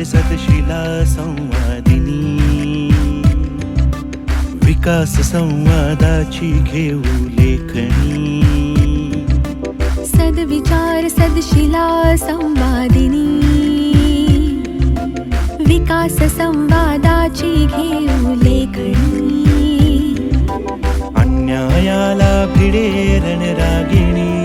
सदशिला संवादिनी. विकास संवादाची घेऊ लेखणी सद्विचार सदशिला संवादिनी. विकास संवादाची घेऊ लेखणी अन्यायाला भिडे रणरागिणी.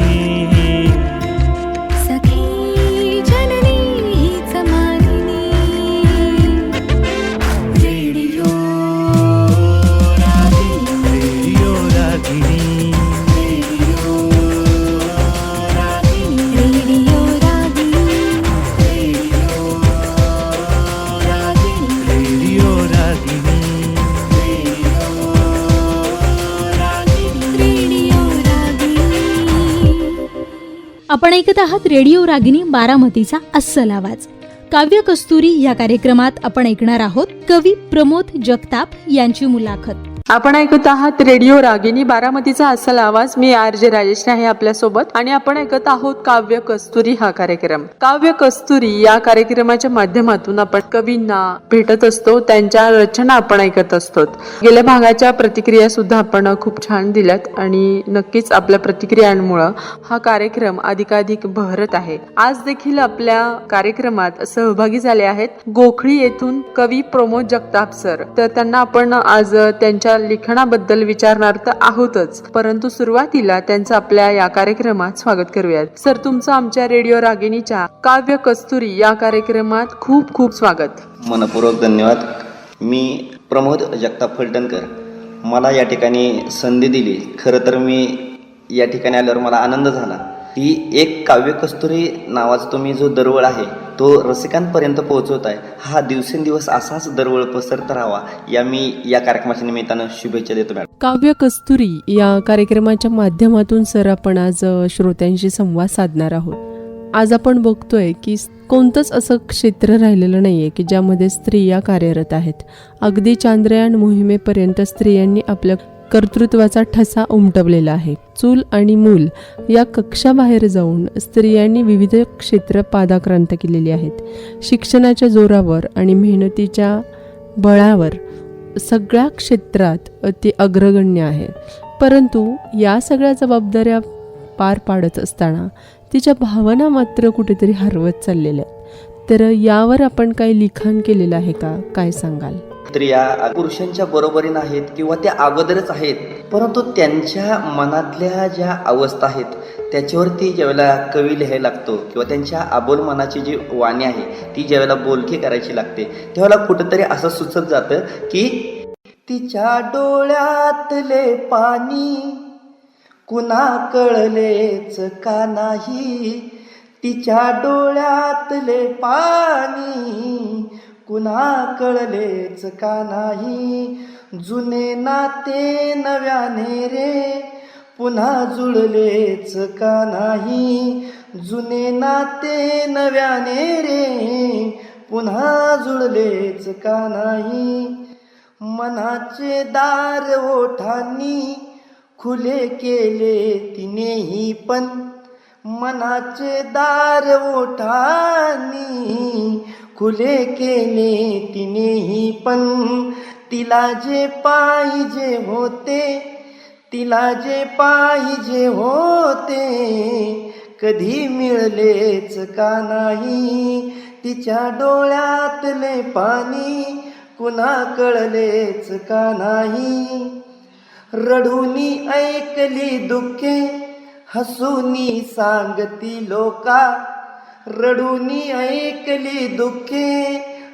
आपण ऐकत आहात रेडिओ रागिनी बारामतीचा अस्सल आवाज. काव्य कस्तुरी या कार्यक्रमात आपण ऐकणार आहोत कवी प्रमोद जगताप यांची मुलाखत. आपण ऐकत आहात रेडिओ रागिनी. बारामतीचा असल आवाज. मी आर जे राजेश आहे आपल्यासोबत आणि आपण ऐकत आहोत काव्य कस्तुरी हा कार्यक्रम. काव्य कस्तुरी या कार्यक्रमाच्या माध्यमातून आपण कवींना भेटत असतो. त्यांच्या रचना आपण ऐकत असतो. गेल्या भागाच्या प्रतिक्रिया सुद्धा आपण खूप छान दिल्यात. आणि नक्कीच आपल्या प्रतिक्रियांमुळं हा कार्यक्रम अधिकाधिक बहरत आहे. आज देखील आपल्या कार्यक्रमात सहभागी झाले आहेत गोखळी येथून कवी प्रमोद जगताप सर. तर त्यांना आपण आज त्यांच्या लिखाणाबद्दल विचारणार तर आहोतच. परंतु सुरुवातीला त्यांचं आपल्या या कार्यक्रमात स्वागत करूयात. सर तुमचं आमच्या रेडिओ रागिणीच्या काव्य कस्तुरी या कार्यक्रमात खूप खूप स्वागत. मनपूर्वक धन्यवाद. मी प्रमोद जगताप फलटणकर. मला या ठिकाणी संधी दिली. खरं तर मी या ठिकाणी आल्यावर मला आनंद झाला. की एक काव्य कस्तुरी नावाचा तुम्ही जो दरवळ आहे तो रसिकांपर्यंत पोहोचवत आहे हा दिवसेंदिवस असाच दरवळ पसरत राहावा या मी या कार्यक्रमाच्या निमित्तानं शुभेच्छा देतो मॅडम. काव्य कस्तुरी या कार्यक्रमाच्या माध्यमातून सर आपण आज श्रोत्यांशी संवाद साधणार आहोत. आज आपण बघतोय की कोणतंच असं क्षेत्र राहिलेलं नाहीये की ज्यामध्ये स्त्रिया कार्यरत आहेत. अगदी चांद्रयान मोहिमेपर्यंत स्त्रियांनी आपल्या कर्तृत्वाचा ठसा उमटवलेला आहे. चूल आणि मूल या कक्षाबाहेर जाऊन स्त्रियांनी विविध क्षेत्र पादाक्रांत केलेली आहेत. शिक्षणाच्या जोरावर आणि मेहनतीच्या बळावर सगळ्या क्षेत्रात ती अग्रगण्य आहे. परंतु या सगळ्या जबाबदाऱ्या पार पाडत असताना तिच्या भावना मात्र कुठेतरी हरवत चाललेल्या आहेत. तर यावर आपण काही लिखाण केलेलं आहे का? काय सांगाल? स्त्रिया पुरुषांच्या बरोबरीनं आहेत किंवा त्या अगोदरच आहेत परंतु त्यांच्या मनातल्या ज्या अवस्था आहेत त्याच्यावरती ज्यावेळेला कवी लिहायला लागतो किंवा त्यांच्या आबोल मनाची जी वाणी आहे ती ज्यावेळेला बोलकी करायची लागते त्यावेळेला कुठंतरी असं सुचत जातं की तिच्या डोळ्यातले पाणी कुणा कळलेच का नाही? तिच्या डोळ्यातले पाणी कुणा कळलेच का नाही? जुने नाते नव्याने रे पुन्हा जुळलेच का नाही? जुने नाते नव्याने रे पुन्हा जुळलेच का नाही? मनाचे दार ओठांनी खुले केले तिनेही पण मनाचे दार ओठांनी खुले केले तिनेही पण तिला जे पाहिजे होते तिला जे पाहिजे होते कधी मिळलेच का नाही तिच्या डोळ्यातले पाणी कुणा कळलेच का नाही. रडूनी ऐकली दुःखे हसूनी सांगती लोका रडूनी ऐकली दुःखे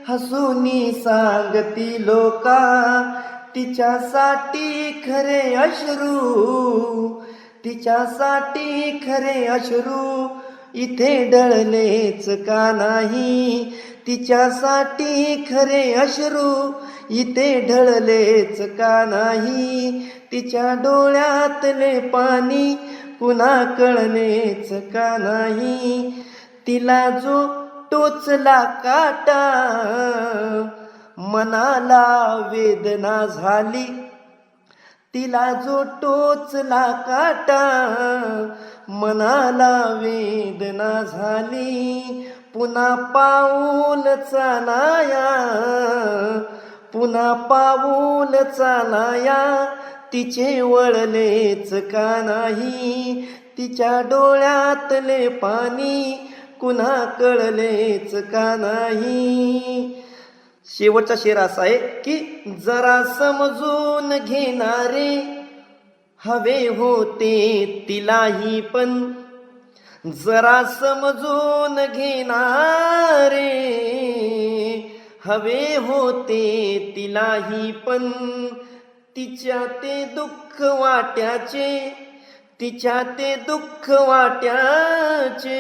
हसूनी सांगती लोका तिच्यासाठी खरे अश्रू तिच्यासाठी खरे अश्रू इथे डळलेच का नाही? तिच्यासाठी खरे अश्रू इथे ढळलेच का नाही? तिच्या डोळ्यातले पाणी कुणा कळलेच का नाही? तिला जो टोचला काटा मनाला वेदना झाली. तिला जो टोचला काटा मनाला वेदना झाली. पुन्हा पाऊल चालाया पुन्हा पाऊल चालाया. तिचे वळलेच का नाही तिच्या डोळ्यातले पाणी कुन्हा कळलेच का नाही? शेवटचा शेर असा आहे की जरा समजून घेणारे हवे होते तिलाही पण. जरा समजून घेणारे हवे होते तिलाही पण. तिच्या ते दुःख वाट्याचे तिच्या ते दुःख वाट्याचे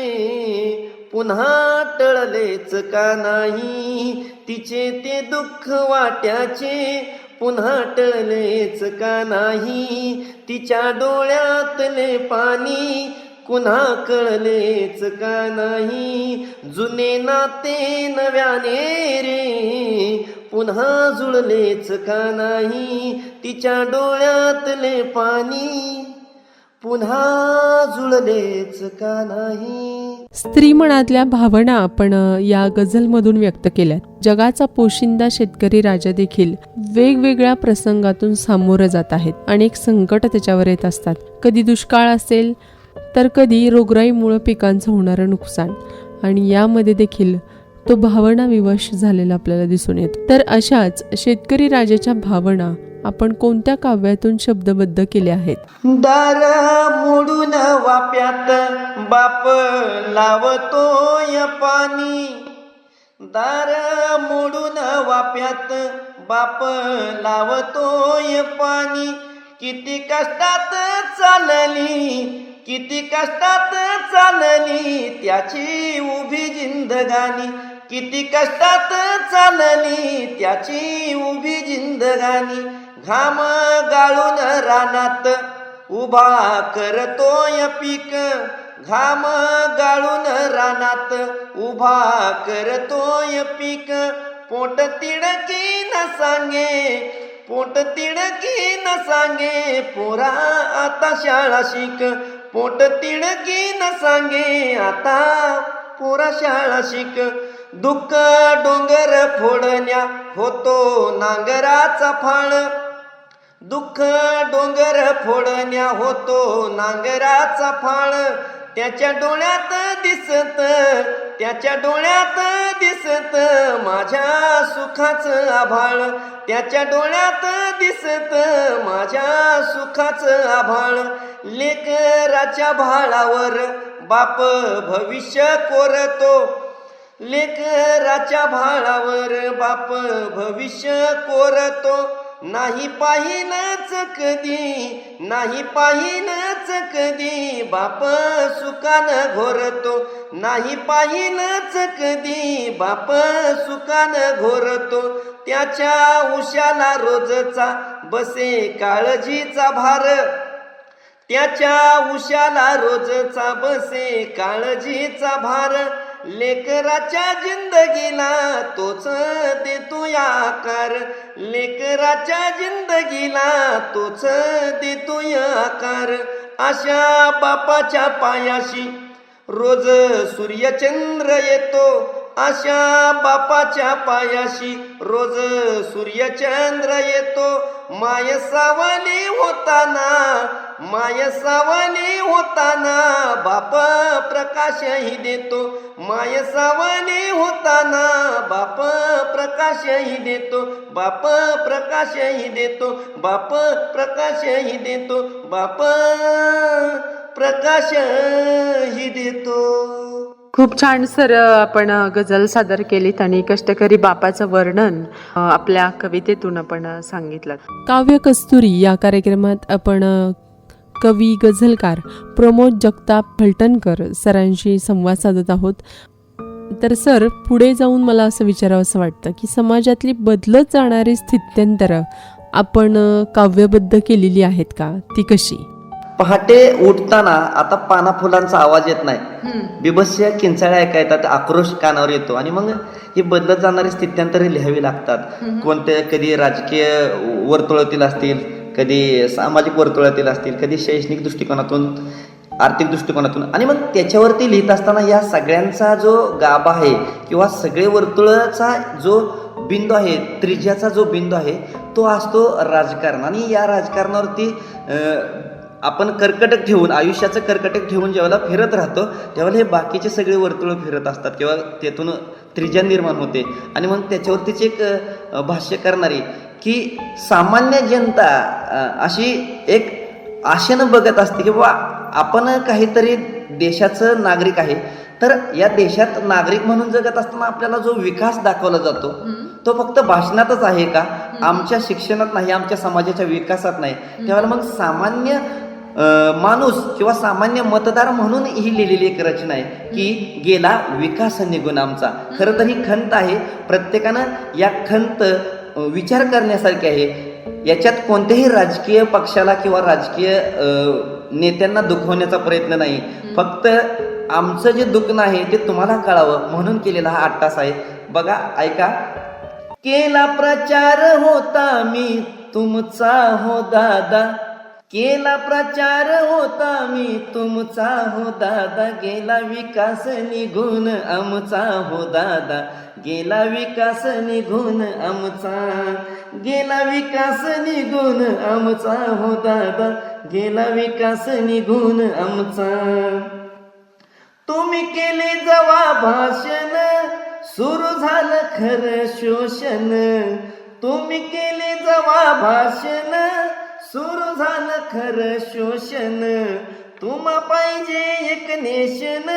पुन्हा टळलेच का नाही? तिचे ते दुःख वाट्याचे पुन्हा टळलेच का नाही? तिच्या डोळ्यातले पाणी कुन्हा कळलेच का नाही? जुने नाते नव्याने रे पुन्हा जुळलेच का नाही? तिच्या डोळ्यातले पाणी पुन्हा जुळलेच का नाही? स्त्री मनातल्या भावना आपण या गझलमधून व्यक्त केल्यात. जगाचा पोशिंदा शेतकरी राजा देखील वेगवेगळ्या प्रसंगातून सामोरं जात आहेत. अनेक संकट त्याच्यावर येत असतात. कधी दुष्काळ असेल तर कधी रोगराईमुळं पिकांचं होणारं नुकसान. आणि यामध्ये देखील तो भावना विवश झालेला आपल्याला दिसून येतो. तर अशाच शेतकरी राजाच्या भावना आपण कोणत्या काव्यातून शब्दबद्ध केले आहेत? दार मोडून वाप्यात बाप लावतोय पाणी. दार मोडून वाप्यात बाप लावतोय पाणी. किती कष्टात चालली किती कष्टात चालली त्याची उभी जिंदगानी किती कष्टात चालली त्याची उभी जिंदगानी घाम गाळून रानात उभा करतोय पीक. घाम गाळून रानात उभा करतोय पीक. पोट तिडकी न सांगे पोट तिडकी न सांगे पोरा आता शाळा शिक. पोट तिडकी न सांगे आता पोरा शाळा शिक. दुःख डोंगर फोडण्या होतो नांगराचा फाळ. दुःख डोंगर फोडण्या होतो नांगराचा फाळ. त्याच्या डोळ्यात दिसत त्याच्या डोळ्यात दिसत माझ्या सुखाचं आभाळ. त्याच्या डोळ्यात दिसत माझ्या सुखाचं आभाळ. लेकराच्या भाळावर बाप भविष्य कोरतो. लेकराच्या भाळावर बाप भविष्य कोरतो. नाही पाहिलंच कधी नाही पाहिलंच कधी बाप सुकान घोरतो. नाही पाहिलंच कधी बाप सुकान घोरतो. त्याच्या उशाला रोजचा बसे काळजीचा भार. त्याच्या उशाला रोजचा बसे काळजीचा भार. लेकराच्या जिंदगीला तोच देतो आकार. लेकराच्या जिंदगीला तोच देतो आकार. अशा बापाच्या पायाशी रोज सूर्यचंद्र येतो. अशा बापाच्या पायाशी रोज सूर्यचंद्र येतो. माय सावली होताना माय सावली होताना बाप प्रकाशही देतो. माय सावली होताना बाप प्रकाशही देतो. बाप प्रकाशही देतो. बाप प्रकाशही देतो. बाप प्रकाशही देतो. खूप छान सर आपण गझल सादर केलीत आणि कष्टकरी बापाचं वर्णन आपल्या कवितेतून आपण सांगितलं. काव्य कस्तुरी या कार्यक्रमात आपण कवी गझलकार प्रमोद जगताप फलटणकर सरांशी संवाद साधत आहोत. तर सर पुढे जाऊन मला असं विचारावं असं वाटतं की समाजातली बदलत जाणारी स्थित्यंतरं आपण काव्यबद्ध केलेली आहेत का? ती कशी? पहाटे उठताना आता पाना फुलांचा आवाज येत नाही. बिभत्स्य किंचाळ्या ऐका येतात आक्रोश कानावर येतो. आणि मग ही बदलत जाणारी स्थित्यंतरे लिहावी लागतात. कोणते कधी राजकीय वर्तुळातील असतील कधी सामाजिक वर्तुळातील असतील कधी शैक्षणिक दृष्टिकोनातून आर्थिक दृष्टिकोनातून. आणि मग त्याच्यावरती लिहित असताना या सगळ्यांचा जो गाभा आहे किंवा सगळे वर्तुळाचा जो बिंदू आहे त्रिज्याचा जो बिंदू आहे तो असतो राजकारण. आणि या राजकारणावरती आपण कर्कटक ठेवून आयुष्याचं कर्कटक ठेवून ज्यावेळेला फिरत राहतो त्यावेळेला हे बाकीचे सगळे वर्तुळ फिरत असतात किंवा त्यातून त्रिज्या निर्माण होते. आणि मग त्याच्यावरतीच एक भाष्य करणारी की सामान्य जनता अशी एक आशेनं बघत असते की बाबा आपण काहीतरी देशाचं नागरिक आहे तर या देशात नागरिक म्हणून जगत असताना आपल्याला जो विकास दाखवला जातो तो फक्त भाषणातच आहे का? आमच्या शिक्षणात नाही आमच्या समाजाच्या विकासात नाही. त्यावेळेला मग सामान्य माणूस किंवा सामान्य मतदार म्हणून ही लिहिलेली एक रचना आहे की गेला विकास निघून आमचा. खरं तर ही खंत आहे. प्रत्येकानं या खंत विचार करण्यासारखी आहे. याच्यात कोणत्याही राजकीय पक्षाला किंवा राजकीय नेत्यांना दुखवण्याचा प्रयत्न नाही. फक्त आमचं जे दुखणं आहे ते तुम्हाला कळावं म्हणून केलेला हा आठ तास आहे. बघा ऐका. केला प्रचार होता मी तुमचा हो दादा. केला प्रचार होता मी तुमचा हो दादा. गेला विकास निघून आमचा हो दादा. गेला विकास निघून आमचा गेला विकास निघून आमचा हो दादा. गेला विकास निघून आमचा. तुम्ही केले जवा भाषण सुरू झालं खरं शोषण. तुम्ही केले जवा भाषण सुरू झालं खरं शोषण. तुम्हा पाहिजे एक नेशन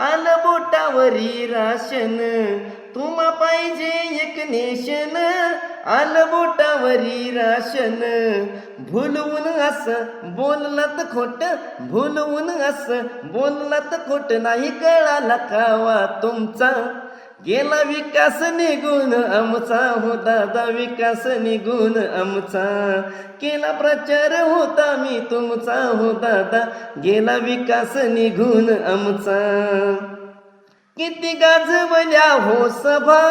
आलं बोटावरी राशन. तुम्हा पाहिजे एक नेशन आलं बोटावरी राशन. भुलवून असं बोललात खोट भुलवून असं बोललात खोट. नाही कळाला कावा तुमचा. गेला विकास निघून आमचा हो दादा विकास निघून आमचा. केला प्रचार होता मी तुमचा हो दादा. गेला विकास निघून आमचा. किती गाजवल्या हो सभा?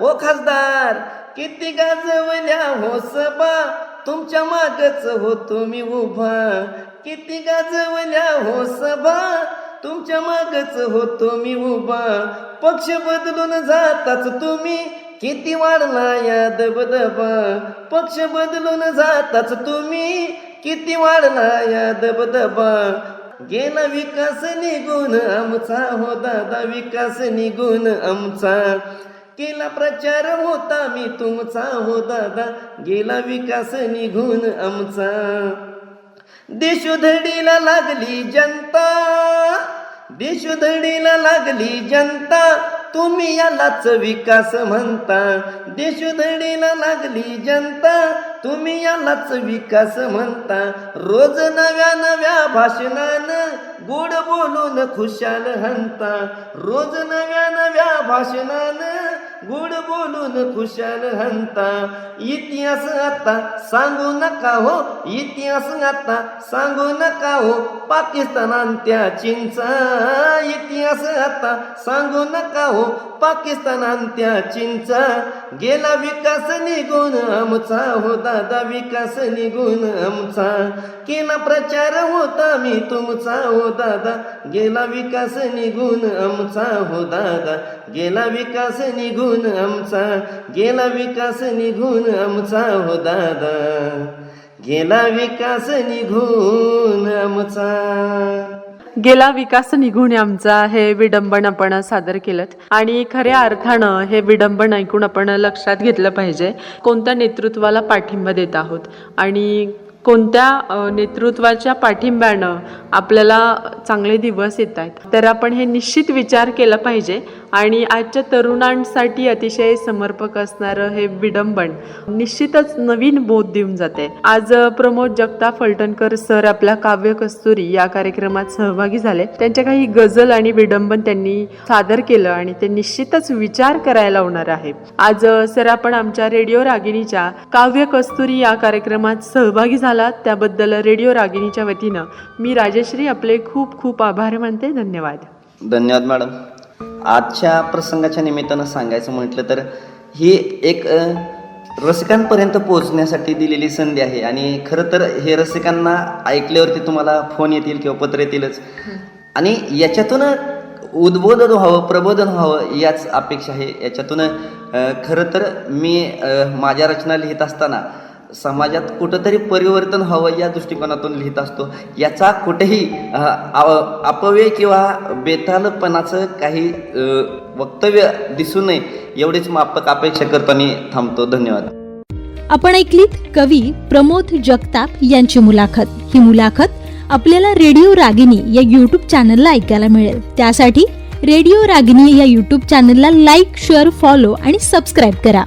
हो खासदार किती गाजवल्या हो सभा? तुमच्या मागच हो तुम्ही उभा. किती गाजवल्या हो सभा? तुमच्या मागच हो तुम्ही उभा. पक्ष बदलून जाताच तुम्ही. किती वाढला या दबदबा. पक्ष बदलून जाताच तुम्ही. किती वाढला या दबदबा. गेला विकास निघून आमचा हो दादा विकास निघून आमचा. केला प्रचार होता मी तुमचा हो दादा. गेला विकास निघून आमचा. देशोधडीला लागली जनता. देशोधडीला लागली जनता तुम्ही यालाच विकास म्हणता. देशोधडीला लागली जनता तुम्ही यालाच विकास म्हणता. रोज नव्या नव्या भाषणानं गोड बोलून खुशाल हंता. रोज नव्या नव्या भाषणानं गोड बोलून खुशाल हंता. इतिहास आता सांगू नका हो इतिहास आता सांगू नका हो. पाकिस्तानांत्या चिंचा इतिहास आता सांगू नका हो. पाकिस्तानांत्या चिंचा गेला विकास निघून आमचा हो दादा विकास निघून आमचा. केला प्रचार होता मी तुमचा हो दादा. गेला विकास निघून आमचा हो दादा. गेला विकास निघून आमचा. गेला विकास निघून आमचा हो दादा. गेला विकास निघून आमचा. गेला विकास निघून आमचा हे विडंबन आपण सादर केलं आणि खऱ्या अर्थानं हे विडंबन ऐकून आपण लक्षात घेतलं पाहिजे कोणत्या नेतृत्वाला पाठिंबा देत आहोत? आणि कोणत्या नेतृत्वाच्या पाठिंब्यानं आपल्याला चांगले दिवस येत आहेत? तर आपण हे निश्चित विचार केला पाहिजे. आणि आजच्या तरुणांसाठी अतिशय समर्पक असणारं हे विडंबन निश्चितच नवीन बोध देऊन जाते. आज प्रमोद जगताप फलटणकर सर आपल्या काव्य कस्तुरी या कार्यक्रमात सहभागी झाले. त्यांच्या काही गझल आणि विडंबन त्यांनी सादर केलं आणि ते निश्चितच विचार करायला होणार आहे. आज सर आपण आमच्या रेडिओ रागिणीच्या काव्य कस्तुरी या कार्यक्रमात सहभागी झाला त्याबद्दल रेडिओ रागिणीच्या वतीनं मी राजश्री आपले खूप खूप आभार मानते. धन्यवाद. धन्यवाद मॅडम. आजच्या प्रसंगाच्या निमित्तानं सांगायचं म्हटलं तर ही एक रसिकांपर्यंत पोहोचण्यासाठी दिलेली संधी आहे. आणि खरं तर हे रसिकांना ऐकल्यावरती तुम्हाला फोन येतील किंवा पत्र येतीलच. आणि याच्यातून उद्बोधन व्हावं प्रबोधन व्हावं याच अपेक्षा आहे. याच्यातून खरं तर मी माझ्या रचना लिहित असताना समाजात कुठंतरी परिवर्तन हवं या दृष्टिकोनातून लिहित असतो. याचा कुठेही अपव्यय किंवा बेतालपणाचं काही वक्तव्य दिसू नये एवढीच मापक अपेक्षा करतो आणि थांबतो. धन्यवाद. आपण ऐकलीत कवी प्रमोद जगताप यांची मुलाखत. ही मुलाखत आपल्याला रेडिओ रागिनी या यूट्यूब चॅनलला ऐकायला मिळेल. त्यासाठी रेडिओ रागिनी या यूट्यूब चॅनलला लाईक शेअर फॉलो आणि सबस्क्राईब करा.